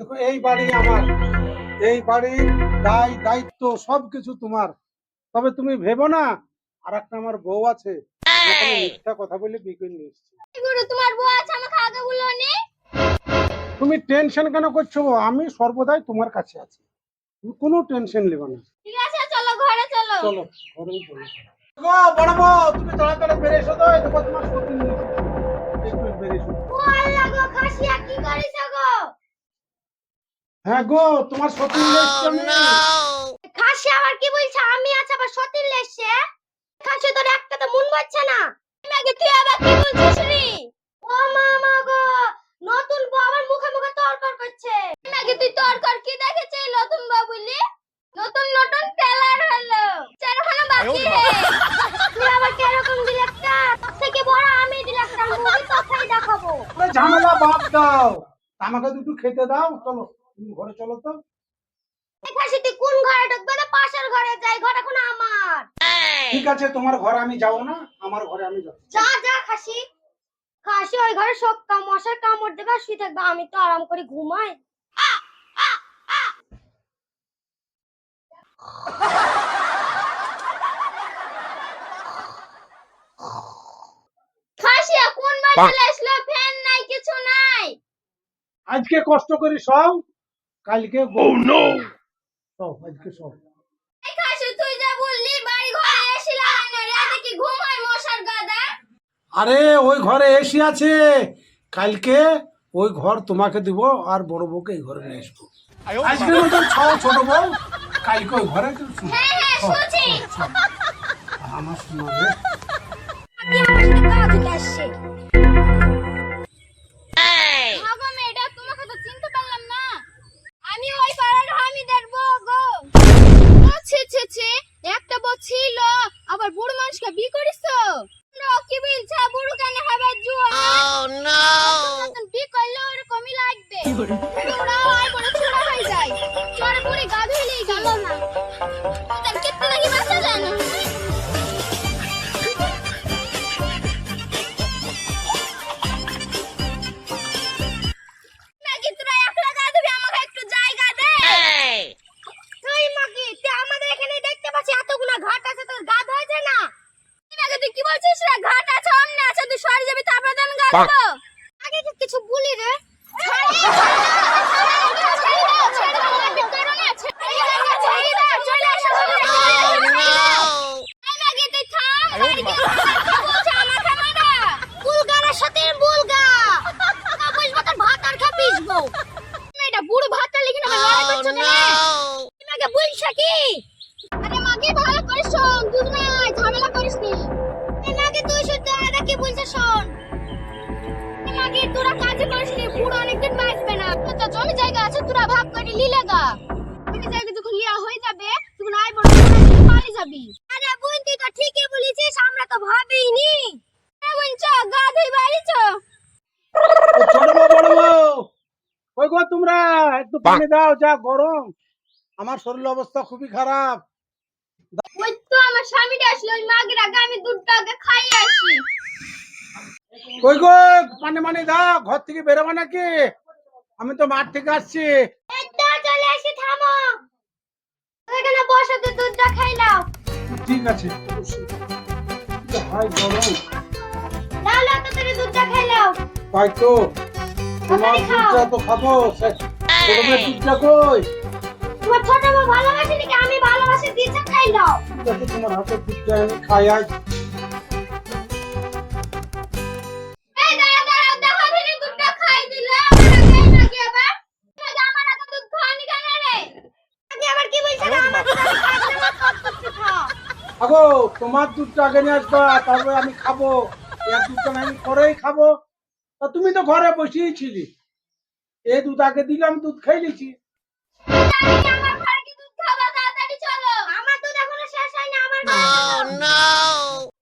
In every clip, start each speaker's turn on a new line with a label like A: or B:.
A: দেখো এই বাড়ি আমার। এই বাড়ির দায় দায়িত্ব সবকিছু তোমার। তবে তুমি ভেবো না আর একটা আমার বউ আছে। মিথ্যা কথা বলে বিকে নিয়ে
B: তোমার বউ আছে? আমাকে আগে বলো নি।
A: তুমি টেনশন কেন করছ আমি সর্বদাই তোমার কাছে আছি। তুমি কোনো টেনশন নেবে না।
B: ঠিক আছে চলো ঘরে চলো।
A: চলো ঘরেই চলো। গো বড় বউ তুমি তাড়াতাড়ি বেরিয়ে এসো তো এই তোমার একটু এসো।
B: ও আল্লাহ গো খাসিয়া কি করিস গো?
A: হ্যাঁ গো তোমার সতীন এসছে আমি
B: খাসি আবার কি বলছে? আমি আছে আবার সতীন লেসছে খাসি তোর একটা তো মন বলছে না? আগে তুই আবার কি বলছিস রে? ও মামা গো নতুন বউ আবার মুখে মুখে তর্কর করছে। আগে তুই তর্কর কি দেখেছিস নতুন বউ বলি নতুন নতুন টেলার হলো। চারখানা বাকি হে তুই আবার কীরকম ডিরেক্টর থেকে বড় আমি ডিরেক্টর মুভি তোকেই দেখাবো।
A: ঝামেলা বাদ দাও। আমাকে দুটো খেতে দাও চলো। তুমি ঘরে চলো তো।
B: তুই কোন ঘরে ঢুকবে? না পাশের ঘরে যাই ঘর এখন আমার।
A: ঠিক আছে তোমার ঘরে আমি যাব না আমার ঘরে আমি যাব।
B: যা যা খাসি। খাসি ওই ঘরে সব কাম মশার কামড় দেবে আর শুয়ে থাকবে। আমি তো আরাম করে ঘুমাই। খাসিয়া কোন বাড়ি আসলো ফ্যান নাই কিছু নাই।
A: আজকে কষ্ট করি সব কালকে ও নো সব আজকে সব।
B: তুই যা বললি বাড়ি ঘরে রাতে কি ঘুমাই মশার গাদা?
A: আরে ওই ঘরে এসি আছে। কালকে ওই ঘর তোমাকে দিব আর বড় বউকে এই ঘরে নিয়ে আসব। আজকে মতন ছাও ছোট বউ কালকে ওই ঘরে।
B: হ্যাঁ হ্যাঁ।
A: আমার শোনাবে।
B: আমি আমার সাথে কাজ আসছে। আগে কিছু বলি রে ভাত লিখে না। লড়াই করছ তুমি আগে বলছ কি? কাজে করিস নি বুড়ো অনেকদিন বাঁচবে না। তো জমি জায়গা আছে তোরা ভাগ করে নিলে গা। জমি জায়গা যখন লিয়া হয়ে যাবে তখন আই বড় পালিয়ে যাবি। আরে বোন তুই তো ঠিকই বলেছিস আমরা তো ভাবিনি। এমন চ গা ধুই বাড়ি চ
A: ও বড় গো তোমরা একটু পানি দাও যা গরম। আমার শরীর অবস্থা খুবই খারাপ।
B: ওই তো আমার স্বামীটা আসলো ওই মাগের আগে আমি দুধটা আগে খাই আসি।
A: ওই গো মানি দাও ঘর থেকে বেরোবো নাকি? আমি তো মাঠ থেকে আসছি।
B: চলে আসি থামো। এখানে বসে তো দুধটা খাইলাও
A: ঠিক আছে ভাই গরম
B: লাও লাও তো তোরে দুধটা খাইলাও
A: তাই তো। তোমার
B: তাড়াতাড়ি খাও।
A: দুধটা তো খাব সে- দুধটা কই?
B: তোমার ছোট বউ ভালোবাসে নাকি? আমি ভালোবাসি
A: ঠিক আছে তোমার হাতের দুধটা আমি খাই আজ।
B: আগো
A: তোমার দুধটা আগে নিয়ে আসবা, তারপরে আমি খাব। এর দুধটা আমি পরেই খাব। তা তুমি তো ঘরে বসেই ছিলি। এই দুধ আগে দিলাম, দুধ খাই
B: চলো।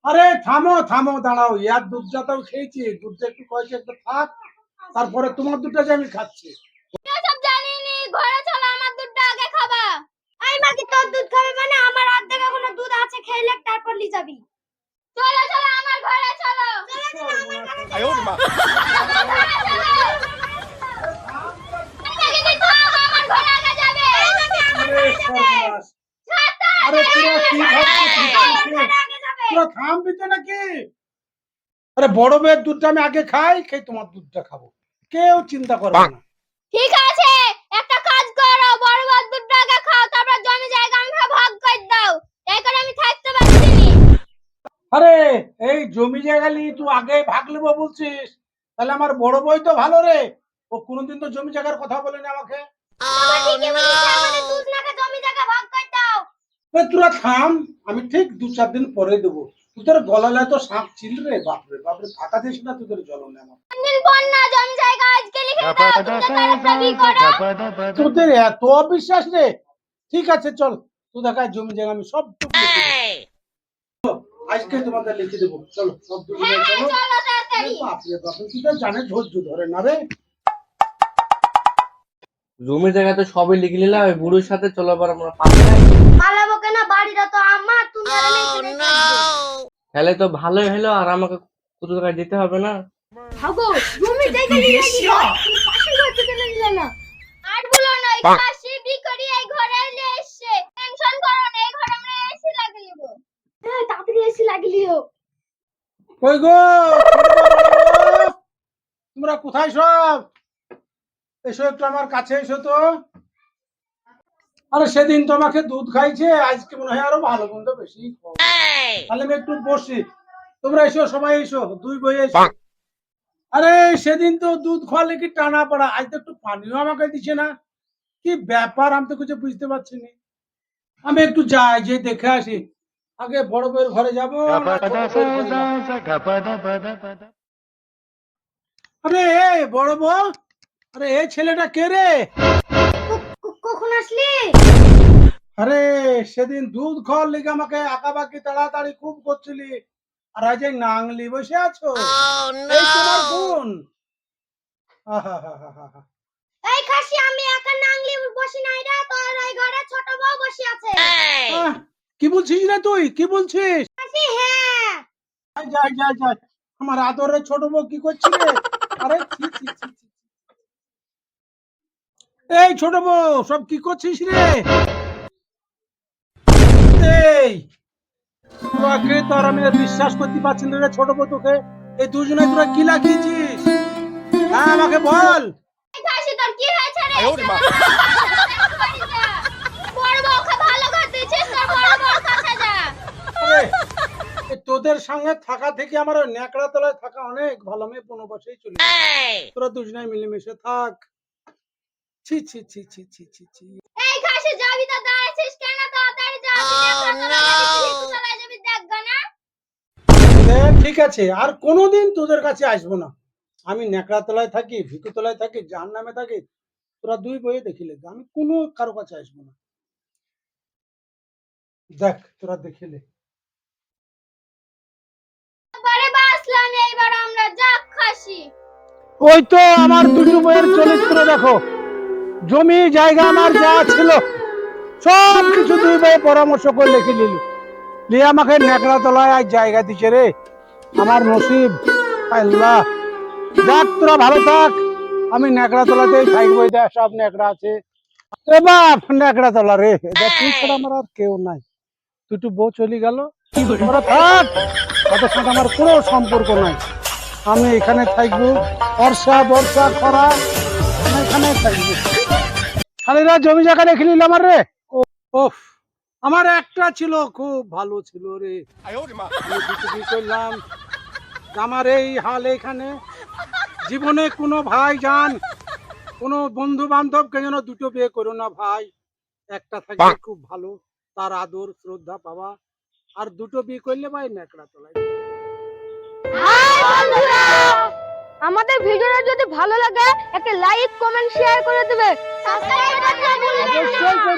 A: আরে থামো থামো, দাঁড়াও ইয়ার দুধটা তো খেয়েছি, দুধটা একটু কয়েছে, একটু থাক। তারপরে তোমার দুধটা যে আমি খাচ্ছি।
B: ঘরে আড়াই লাখ তারপর লি যাবি। চলো চলো আমার ঘরে চলো। চলো চলো
A: তোরা থামবি তো আরে বড় মেয়ের দুধটা আমি আগে খাই খেয়ে তোমার দুধটা খাব। কেউ চিন্তা করবে না।
B: ঠিক আছে
A: আরে এই জমি জায়গা নিয়ে তুই আগে ভাগ নেব বলছিস। তাহলে আমার বড় বই তো ভালো রে। ও কোনোদিন তো জমি জায়গার কথা বলেনি আমাকে। তোরা থাম। আমি ঠিক দু চার দিন পরে দেবো। তোদের গলায় তো সাপ ছিল রে বাপরে বাপরে ফাঁকা দিস না তোদের জলনে আমার। তোদের এত অবিশ্বাস রে। ঠিক আছে চল। তুই দেখায় জমি জায়গা আমি সব। আজকে তোমাদের লিখে দেবো। চলো সব টুকু
B: হ্যাঁ
A: চলো।
B: চলো
A: বাপরে বাপরে তুই তো জানে ধৈর্য ধরে না রে?
C: জমির জায়গায় তো সবই লিখে নিলাম ওই বুড়োর সাথে চলো এবার আমরা
B: পালাবো কেন? বাড়িটা তো আমার তুমি আর আমি
C: তাহলে তো ভালোই হলো আর আমাকে কত টাকা দিতে হবে না?
B: ভাগো জমি জায়গা নিয়ে ঘর থেকে নিলে না? আর বলো না এই পাশে বিকরি এই ঘরে এলে এসে টেনশন করো না এই ঘরে আমরা এসি লাগিয়ে নেব হ্যাঁ তাড়াতাড়ি এসি লাগিয়ে লিও
A: কই গো? তোমরা কোথায় সব? এসো একটু আমার কাছে এসো তো। আরে সেদিন তো আমাকে দুধ খাইছে আজকে মনে হয় আরও ভালো মন্দ বেশি তাহলে আমি একটু বসি। তোমরা এসো সবাই এসো দুই বই এসো। আরে সেদিন তো দুধ খাওয়ালে কি টানা পড়া? আজ তো একটু পানিও আমাকে দিছে না। কি ব্যাপার? আমি তো কিছু বুঝতে পারছি না। আমি একটু যাই যে দেখে আসি। আগে বড় বউয়ের ঘরে যাব? আরে এই বড় বউ আরে এই ছেলেটা কে রে?
B: কখন আসলি?
A: আরে সেদিন দুধ খাওয়ার লেগে আমাকে আঁকাবাকি তাড়াতাড়ি খুব করছিলি আর আজ এই নাংলি বসে আছো। এই তোমার বোন।
B: এই খাসি আমি একা নাংলি বসি নাই রে তোর ওই ঘরে ছোট বউ বসে আছে।
A: কি বলছিস রে তুই? কি বলছিস?
B: হ্যাঁ।
A: যাই যাই যাই যাই। আমার আদরের ছোট বউ কি করছি রে? আরে ছি, ছি, ছি, ছি। এই ছোট বউ সব কি করছিস রে? এই তোকে তো আর আমি বিশ্বাস করতে পারছি না রে ছোট বউ তোকে। এই দুজনে তোরা কি লাগিয়েছিস? হ্যাঁ আমাকে বল।
B: তোর কি হয়েছে রে বড় বউকে ভালো করে দিছিস তোর বড় বউর কাছে যা
A: আরে, এ তোদের সঙ্গে থাকা থেকে আমার ওই ন্যাকড়া তলায় থাকা অনেক ভালো। আমি পনেরো বছরই চলে। তোরা দুজনে মিলেমিশে থাক। ছি ছি ছি ছি ছি ছি ছি।
B: এই খাসি যাবি তো দাঁড়াছিস কেন? তাড়াতাড়ি যাবি না চলে যাবি দেখবা না।
A: এ, ঠিক আছে আর কোনোদিন তোদের কাছে আসব না। আমি ন্যাকড়া তলায় থাকি ভিকু তলায় থাকি জাহান নামে থাকি তোরা দুই বইয়ে দেখিলে আমি কোনো কারও কাছে আসব না। দেখ তোরা দেখিলে
B: পরে বাসলাম এইবার আমরা যাক খাসি
A: ওই তো আমার দুটো বইয়ের চরিত্র দেখো। জমি, জায়গা, আমার যা ছিল, সব কিছু দুই বই পরামর্শ করে লিখে নিল। নিয়ে আমাকে ন্যাকড়া তলায় আর জায়গা দিছে রে। আমার নসিব, আল্লাহ। দেখ তোরা ভালো থাক। আমি ন্যাকড়া তলাতেই থাকব দেখ, সব ন্যাকড়া আছে। এ ন্যাকড়া তলা রে। দেখ তুই ছাড়া আমার আর কেউ নাই। একটু বউ চলে গেল। থাক, তাদের সাথে আমার কোনো সম্পর্ক নাই। আমি এখানে থাকব। বর্ষা বর্ষা খরা আমি এখানে থাকব। খালিরা জমি জায়গা রেখে নিলাম আমার রে? ওফ আমার একটা ছিল খুব ভালো ছিল রে। করলাম। আমার এই হাল এখানে। জীবনে কোনো ভাই যান কোনো বন্ধু বান্ধবকে যেন দুটো বিয়ে করো না ভাই। একটা থাকলে খুব ভালো তার আদর শ্রদ্ধা পাওয়া। আর দুটো বিয়ে করলে ভাই ন্যাকড়া
B: বন্ধুরা আমাদের ভিডিওটা যদি ভালো লাগে একটা লাইক কমেন্ট শেয়ার করে দেবে। সাবস্ক্রাইব করতে ভুলবেন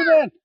B: না